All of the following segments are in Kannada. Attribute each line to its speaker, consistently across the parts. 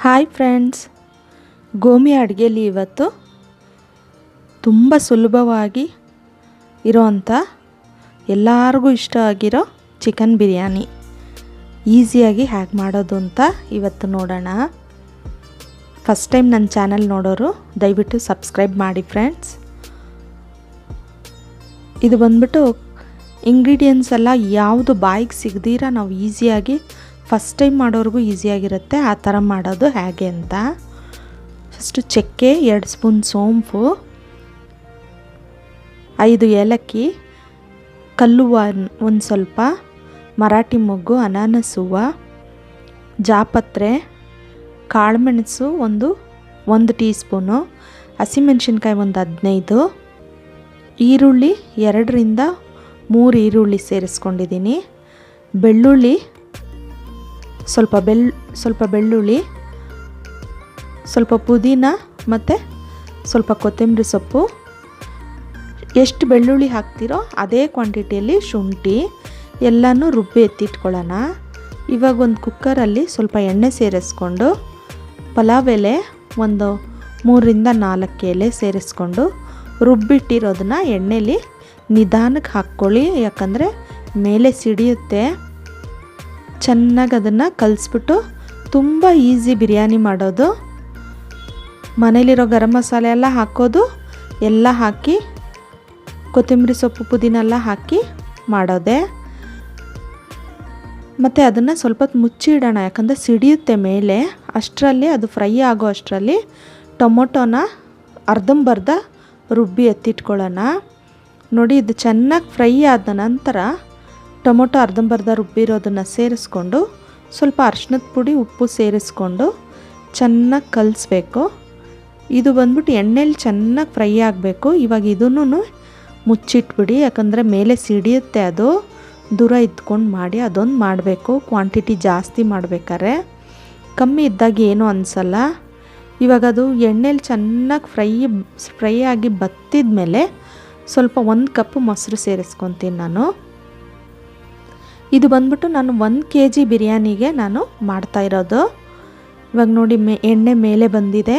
Speaker 1: ಹಾಯ್ ಫ್ರೆಂಡ್ಸ್, ಗೋಮಿ ಅಡುಗೆಲಿ ಇವತ್ತು ತುಂಬ ಸುಲಭವಾಗಿ ಇರೋವಂಥ ಎಲ್ಲರಿಗೂ ಇಷ್ಟ ಆಗಿರೋ ಚಿಕನ್ ಬಿರಿಯಾನಿ. ಈಸಿಯಾಗಿ ಹ್ಯಾಕ್ ಮಾಡೋದು ಅಂತ ಇವತ್ತು ನೋಡೋಣ. ಫಸ್ಟ್ ಟೈಮ್ ನನ್ನ ಚಾನಲ್ ನೋಡೋರು, ದಯವಿಟ್ಟು ಸಬ್ಸ್ಕ್ರೈಬ್ ಮಾಡಿ ಫ್ರೆಂಡ್ಸ್. ಇದು ಬಂದ್ಬಿಟ್ಟು ಇಂಗ್ರೀಡಿಯೆಂಟ್ಸ್ ಎಲ್ಲ ಯಾವುದು ಬಾಯಿಗೆ ಸಿಗದಿರ, ನಾವು ಈಸಿಯಾಗಿ ಫಸ್ಟ್ ಟೈಮ್ ಮಾಡೋರಿಗೂ ಈಸಿಯಾಗಿರುತ್ತೆ ಆ ಥರ ಮಾಡೋದು ಹೇಗೆ ಅಂತ. ಫಸ್ಟು ಚಕ್ಕೆ, ಎರಡು ಸ್ಪೂನ್ ಸೋಂಪು, ಐದು ಏಲಕ್ಕಿ, ಕಲ್ಲುವ ಒಂದು ಸ್ವಲ್ಪ, ಮರಾಠಿ ಮೊಗ್ಗು ಅನಾನಸ್ ಹೂವು ಜಾಪತ್ರೆ, ಕಾಳುಮೆಣಸು ಒಂದು ಒಂದು ಟೀ ಸ್ಪೂನು ಹಸಿಮೆಣ್ಸಿನ್ಕಾಯಿ ಒಂದು ಹದಿನೈದು, ಈರುಳ್ಳಿ ಎರಡರಿಂದ ಮೂರು ಈರುಳ್ಳಿ ಸೇರಿಸ್ಕೊಂಡಿದ್ದೀನಿ, ಬೆಳ್ಳುಳ್ಳಿ ಸ್ವಲ್ಪ ಬೆಲ್, ಸ್ವಲ್ಪ ಬೆಳ್ಳುಳ್ಳಿ, ಸ್ವಲ್ಪ ಪುದೀನ ಮತ್ತು ಸ್ವಲ್ಪ ಕೊತ್ತಂಬರಿ ಸೊಪ್ಪು. ಎಷ್ಟು ಬೆಳ್ಳುಳ್ಳಿ ಹಾಕ್ತಿರೋ ಅದೇ ಕ್ವಾಂಟಿಟಿಯಲ್ಲಿ ಶುಂಠಿ, ಎಲ್ಲನೂ ರುಬ್ಬಿ ಎತ್ತಿಟ್ಕೊಳ್ಳೋಣ. ಇವಾಗ ಒಂದು ಕುಕ್ಕರಲ್ಲಿ ಸ್ವಲ್ಪ ಎಣ್ಣೆ ಸೇರಿಸ್ಕೊಂಡು, ಪಲಾವ್ ಎಲೆ ಒಂದು ಮೂರಿಂದ ನಾಲ್ಕು ಎಲೆ ಸೇರಿಸ್ಕೊಂಡು, ರುಬ್ಬಿಟ್ಟಿರೋದನ್ನ ಎಣ್ಣೆಲಿ ನಿಧಾನಕ್ಕೆ ಹಾಕ್ಕೊಳ್ಳಿ. ಯಾಕಂದರೆ ಮೇಲೆ ಸಿಡಿಯುತ್ತೆ. ಚೆನ್ನಾಗಿ ಅದನ್ನು ಕಲಿಸ್ಬಿಟ್ಟು ತುಂಬ ಈಸಿ ಬಿರಿಯಾನಿ ಮಾಡೋದು. ಮನೇಲಿರೋ ಗರಂ ಮಸಾಲೆ ಎಲ್ಲ ಹಾಕೋದು, ಎಲ್ಲ ಹಾಕಿ, ಕೊತ್ತಂಬರಿ ಸೊಪ್ಪು ಪುದೀನ ಎಲ್ಲ ಹಾಕಿ ಮಾಡೋದೆ. ಮತ್ತು ಅದನ್ನು ಸ್ವಲ್ಪ ಹೊತ್ತು ಮುಚ್ಚಿ ಇಡೋಣ, ಯಾಕಂದರೆ ಸಿಡಿಯುತ್ತೆ ಮೇಲೆ. ಅಷ್ಟರಲ್ಲಿ, ಅದು ಫ್ರೈ ಆಗೋ ಅಷ್ಟರಲ್ಲಿ ಟೊಮೊಟೊನ ಅರ್ಧಂಬರ್ಧ ರುಬ್ಬಿ ಎತ್ತಿಟ್ಕೊಳ್ಳೋಣ. ನೋಡಿ, ಇದು ಚೆನ್ನಾಗಿ ಫ್ರೈ ಆದ ನಂತರ ಟೊಮೊಟೊ ಅರ್ಧಂಬರ್ಧ ರುಬ್ಬಿರೋದನ್ನು ಸೇರಿಸ್ಕೊಂಡು ಸ್ವಲ್ಪ ಅರ್ಶಿನದ ಪುಡಿ, ಉಪ್ಪು ಸೇರಿಸ್ಕೊಂಡು ಚೆನ್ನಾಗಿ ಕಲಿಸ್ಬೇಕು. ಇದು ಬಂದ್ಬಿಟ್ಟು ಎಣ್ಣೆಲಿ ಚೆನ್ನಾಗಿ ಫ್ರೈ ಆಗಬೇಕು. ಇವಾಗ ಇದನ್ನು ಮುಚ್ಚಿಟ್ಬಿಡಿ, ಯಾಕಂದರೆ ಮೇಲೆ ಸಿಡಿಯುತ್ತೆ ಅದು. ದೂರ ಇದ್ಕೊಂಡು ಮಾಡಿ ಅದೊಂದು ಮಾಡಬೇಕು. ಕ್ವಾಂಟಿಟಿ ಜಾಸ್ತಿ ಮಾಡಬೇಕಾದ್ರೆ. ಕಮ್ಮಿ ಇದ್ದಾಗ ಏನೂ ಅನಿಸಲ್ಲ. ಇವಾಗ ಅದು ಎಣ್ಣೆಲಿ ಚೆನ್ನಾಗಿ ಫ್ರೈ ಫ್ರೈ ಆಗಿ ಬತ್ತಿದ ಮೇಲೆ ಸ್ವಲ್ಪ ಒಂದು ಕಪ್ ಮೊಸರು ಸೇರಿಸ್ಕೊತೀನಿ ನಾನು. ಇದು ಬಂದ್ಬಿಟ್ಟು ನಾನು ಒಂದು ಕೆ ಜಿ ಬಿರಿಯಾನಿಗೆ ನಾನು ಮಾಡ್ತಾ ಇರೋದು. ಇವಾಗ ನೋಡಿ ಮೇ, ಎಣ್ಣೆ ಮೇಲೆ ಬಂದಿದೆ.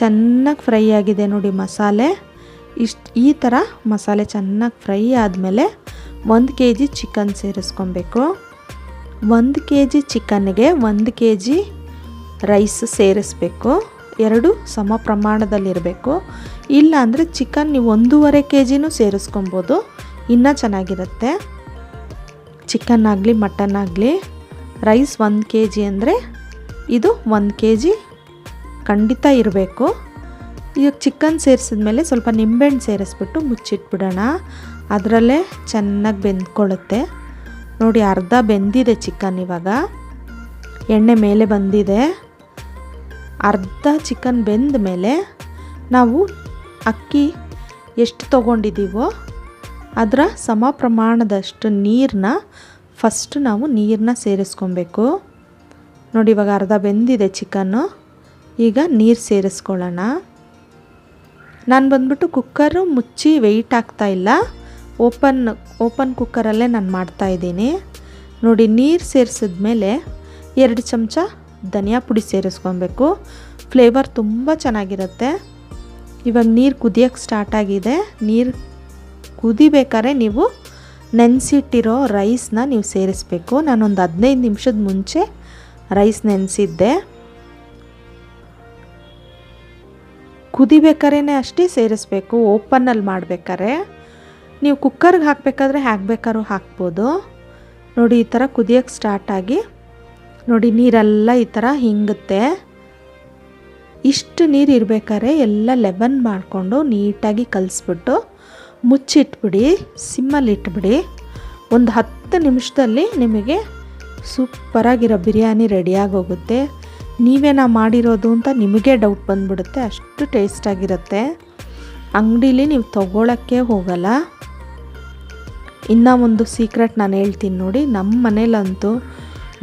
Speaker 1: ಚೆನ್ನಾಗಿ ಫ್ರೈ ಆಗಿದೆ ನೋಡಿ ಮಸಾಲೆ. ಇಷ್ಟು ಈ ಥರ ಮಸಾಲೆ ಚೆನ್ನಾಗಿ ಫ್ರೈ ಆದಮೇಲೆ ಒಂದು ಕೆ ಜಿ ಚಿಕನ್ ಸೇರಿಸ್ಕೊಬೇಕು. ಒಂದು ಕೆ ಜಿ ಚಿಕನ್ಗೆ ಒಂದು ಕೆ ಜಿ ರೈಸ್ ಸೇರಿಸ್ಬೇಕು. ಎರಡು ಸಮ ಪ್ರಮಾಣದಲ್ಲಿರಬೇಕು. ಇಲ್ಲ ಅಂದರೆ ಚಿಕನ್ ನೀವು ಒಂದೂವರೆ ಕೆ ಜಿನೂ ಸೇರಿಸ್ಕೊಬೋದು. ಇನ್ನೂ ಚೆನ್ನಾಗಿರುತ್ತೆ. ಚಿಕನ್ ಆಗಲಿ, ಮಟನ್ ಆಗಲಿ ರೈಸ್ ಒಂದು ಕೆ ಜಿ ಅಂದರೆ ಇದು ಒಂದು ಕೆ ಜಿ ಖಂಡಿತ ಇರಬೇಕು. ಈಗ ಚಿಕನ್ ಸೇರಿಸಿದ ಮೇಲೆ ಸ್ವಲ್ಪ ನಿಂಬೆಹಣ್ಣು ಸೇರಿಸ್ಬಿಟ್ಟು ಮುಚ್ಚಿಟ್ಬಿಡೋಣ. ಅದರಲ್ಲೇ ಚೆನ್ನಾಗಿ ಬೆಂದ್ಕೊಳ್ಳುತ್ತೆ. ನೋಡಿ ಅರ್ಧ ಬೆಂದಿದೆ ಚಿಕನ್ ಇವಾಗ. ಎಣ್ಣೆ ಮೇಲೆ ಬಂದಿದೆ. ಅರ್ಧ ಚಿಕನ್ ಬೆಂದ ಮೇಲೆ ನಾವು ಅಕ್ಕಿ ಎಷ್ಟು ತೊಗೊಂಡಿದ್ದೀವೋ ಅದರ ಸಮ ಪ್ರಮಾಣದಷ್ಟು ನೀರನ್ನ ಫಸ್ಟ್ ನಾವು ನೀರನ್ನ ಸೇರಿಸ್ಕೊಬೇಕು. ನೋಡಿ ಇವಾಗ ಅರ್ಧ ಬೆಂದಿದೆ ಚಿಕನ್ನು ಈಗ ನೀರು ಸೇರಿಸ್ಕೊಳ್ಳೋಣ. ನಾನು ಬಂದ್ಬಿಟ್ಟು ಕುಕ್ಕರು ಮುಚ್ಚಿ ವೆಯ್ಟ್ ಆಗ್ತಾ ಇಲ್ಲ. ಓಪನ್ ಓಪನ್ ಕುಕ್ಕರಲ್ಲೇ ನಾನು ಮಾಡ್ತಾಯಿದ್ದೀನಿ ನೋಡಿ ನೀರು ಸೇರಿಸಿದ್ಮೇಲೆ ಎರಡು ಚಮಚ ಧನಿಯಾ ಪುಡಿ ಸೇರಿಸ್ಕೊಬೇಕು. ಫ್ಲೇವರ್ ತುಂಬ ಚೆನ್ನಾಗಿರುತ್ತೆ. ಇವಾಗ ನೀರು ಕುದಿಯೋಕ್ಕೆ ಸ್ಟಾರ್ಟ್ ಆಗಿದೆ. ನೀರು ಕುದಿಬೇಕಾದ್ರೆ ನೀವು ನೆನೆಸಿಟ್ಟಿರೋ ರೈಸ್ನ ನೀವು ಸೇರಿಸ್ಬೇಕು. ನಾನೊಂದು ಹದಿನೈದು ನಿಮಿಷದ ಮುಂಚೆ ರೈಸ್ ನೆನೆಸಿದ್ದೆ. ಕುದಿಬೇಕಾರೇ ಅಷ್ಟೇ ಸೇರಿಸ್ಬೇಕು. ಓಪನಲ್ಲಿ ಮಾಡಬೇಕಾರೆ ನೀವು ಕುಕ್ಕರ್ಗೆ ಹಾಕಬೇಕಾದ್ರೆ ಹಾಕಬೇಕಾದ್ರೂ ಹಾಕ್ಬೋದು. ನೋಡಿ, ಈ ಥರ ಕುದಿಯೋಕ್ಕೆ ಸ್ಟಾರ್ಟ್ ಆಗಿ. ನೋಡಿ, ನೀರೆಲ್ಲ ಈ ಥರ ಹಿಂಗುತ್ತೆ. ಇಷ್ಟು ನೀರು ಇರಬೇಕಾದ್ರೆ ಎಲ್ಲ ಲೆಮನ್ ಮಾಡಿಕೊಂಡು ನೀಟಾಗಿ ಕಲಿಸ್ಬಿಟ್ಟು ಮುಚ್ಚಿಟ್ಬಿಡಿ ಸಿಮ್ಮಲ್ಲಿ ಇಟ್ಬಿಡಿ ಒಂದು ಹತ್ತು ನಿಮಿಷದಲ್ಲಿ ನಿಮಗೆ ಸೂಪರಾಗಿರೋ ಬಿರಿಯಾನಿ ರೆಡಿಯಾಗಿ ಹೋಗುತ್ತೆ ನೀವೇನಾ ಮಾಡಿರೋದು ಅಂತ ನಿಮಗೆ ಡೌಟ್ ಬಂದ್ಬಿಡುತ್ತೆ, ಅಷ್ಟು ಟೇಸ್ಟಾಗಿರುತ್ತೆ. ಅಂಗಡೀಲಿ ನೀವು ತೊಗೊಳಕ್ಕೆ ಹೋಗಲ್ಲ. ಇನ್ನೂ ಒಂದು ಸೀಕ್ರೆಟ್ ನಾನು ಹೇಳ್ತೀನಿ ನೋಡಿ, ನಮ್ಮ ಮನೇಲಂತೂ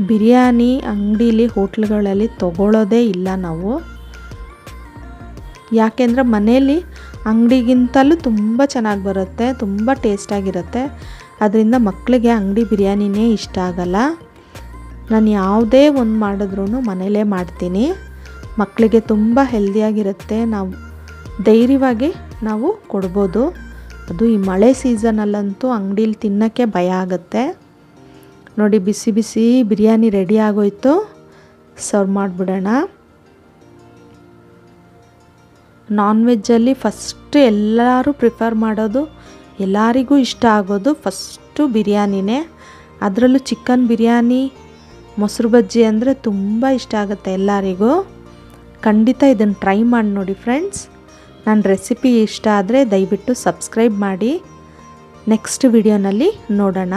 Speaker 1: ಬಿರಿಯಾನಿ ಅಂಗಡೀಲಿ ಹೋಟ್ಲ್ಗಳಲ್ಲಿ ತೊಗೊಳ್ಳೋದೇ ಇಲ್ಲ ನಾವು. ಯಾಕೆಂದರೆ ಮನೇಲಿ ಅಂಗಡಿಗಿಂತಲೂ ತುಂಬ ಚೆನ್ನಾಗಿ ಬರುತ್ತೆ, ತುಂಬ ಟೇಸ್ಟಾಗಿರುತ್ತೆ ಅದರಿಂದ ಮಕ್ಕಳಿಗೆ ಅಂಗಡಿ ಬಿರಿಯಾನಿನೇ ಇಷ್ಟ ಆಗಲ್ಲ. ನಾನು ಯಾವುದೇ ಒಂದು ಮಾಡಿದ್ರೂ ಮನೇಲೇ ಮಾಡ್ತೀನಿ. ಮಕ್ಕಳಿಗೆ ತುಂಬ ಹೆಲ್ದಿಯಾಗಿರುತ್ತೆ ನಾವು ಧೈರ್ಯವಾಗಿ ನಾವು ಕೊಡ್ಬೋದು. ಅದು ಈ ಮಳೆ ಸೀಸನಲ್ಲಂತೂ ಅಂಗಡೀಲಿ ತಿನ್ನೋಕ್ಕೆ ಭಯ ಆಗುತ್ತೆ. ನೋಡಿ, ಬಿಸಿ ಬಿಸಿ ಬಿರಿಯಾನಿ ರೆಡಿ ಆಗೋಯ್ತು. ಸರ್ವ್ ಮಾಡಿಬಿಡೋಣ. ನಾನ್ ವೆಜ್ಜಲ್ಲಿ ಫಸ್ಟ್ ಎಲ್ಲರೂ ಪ್ರಿಫರ್ ಮಾಡೋದು, ಎಲ್ಲರಿಗೂ ಇಷ್ಟ ಆಗೋದು ಫಸ್ಟು ಬಿರಿಯಾನಿನೇ. ಅದರಲ್ಲೂ ಚಿಕನ್ ಬಿರಿಯಾನಿ, ಮೊಸರು ಬಜ್ಜಿ ಅಂದರೆ ತುಂಬ ಇಷ್ಟ ಆಗುತ್ತೆ ಎಲ್ಲರಿಗೂ. ಖಂಡಿತ ಇದನ್ನು ಟ್ರೈ ಮಾಡಿ ನೋಡಿ ಫ್ರೆಂಡ್ಸ್ ನನ್ನ ರೆಸಿಪಿ ಇಷ್ಟ ಆದರೆ ದಯವಿಟ್ಟು ಸಬ್ಸ್ಕ್ರೈಬ್ ಮಾಡಿ. ನೆಕ್ಸ್ಟ್ ವಿಡಿಯೋನಲ್ಲಿ ನೋಡೋಣ.